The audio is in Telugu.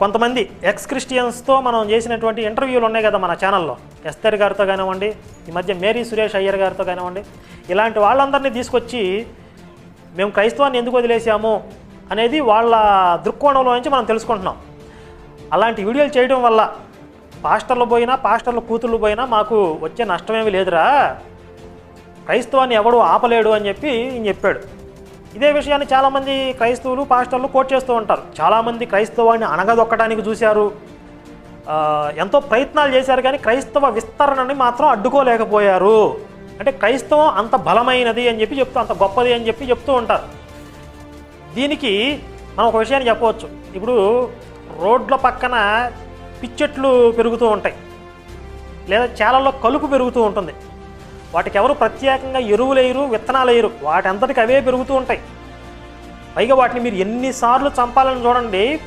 కొంతమంది ఎక్స్ క్రిస్టియన్స్తో మనం చేసినటువంటి ఇంటర్వ్యూలు ఉన్నాయి కదా మన ఛానల్లో. ఎస్తర్ గారితో కానివ్వండి ఈ మధ్య మేరీ సురేష్ అయ్యర్ గారితో కానివ్వండి ఇలాంటి వాళ్ళందరినీ తీసుకొచ్చి మేము క్రైస్తవాన్ని ఎందుకు వదిలేసాము అనేది వాళ్ళ దృక్కోణంలో నుంచి మనం తెలుసుకుంటున్నాం. అలాంటి వీడియోలు చేయడం వల్ల పాస్టర్లు పోయినా పాస్టర్లు కూతుళ్ళు పోయినా మాకు వచ్చే నష్టమేమి లేదురా. క్రైస్తవాన్ని ఎవడు ఆపలేడు అని చెప్పి చెప్పాడు. ఇదే విషయాన్ని చాలామంది క్రైస్తవులు పాస్టర్లు కోట్ చేస్తూ ఉంటారు. చాలామంది క్రైస్తవాన్ని అనగదొక్కడానికి చూశారు. ఎంతో ప్రయత్నాలు చేశారు కానీ క్రైస్తవ విస్తరణని మాత్రం అడ్డుకోలేకపోయారు. అంటే క్రైస్తవం అంత బలమైనది అని చెప్పి చెప్తూ అంత గొప్పది అని చెప్పి చెప్తూ ఉంటారు. దీనికి మనం ఒక విషయాన్ని చెప్పవచ్చు. ఇప్పుడు రోడ్ల పక్కన పిచ్చెట్లు పెరుగుతూ ఉంటాయి. లేదా చేలల్లో కలుపు పెరుగుతూ ఉంటుంది. వాటికి ఎవరు ప్రత్యేకంగా ఎరువులు వేయరు విత్తనాలు వేయరు. వాటి అంతటికి అవే పెరుగుతూ ఉంటాయి. పైగా వాటిని మీరు ఎన్నిసార్లు చంపాలని చూడండి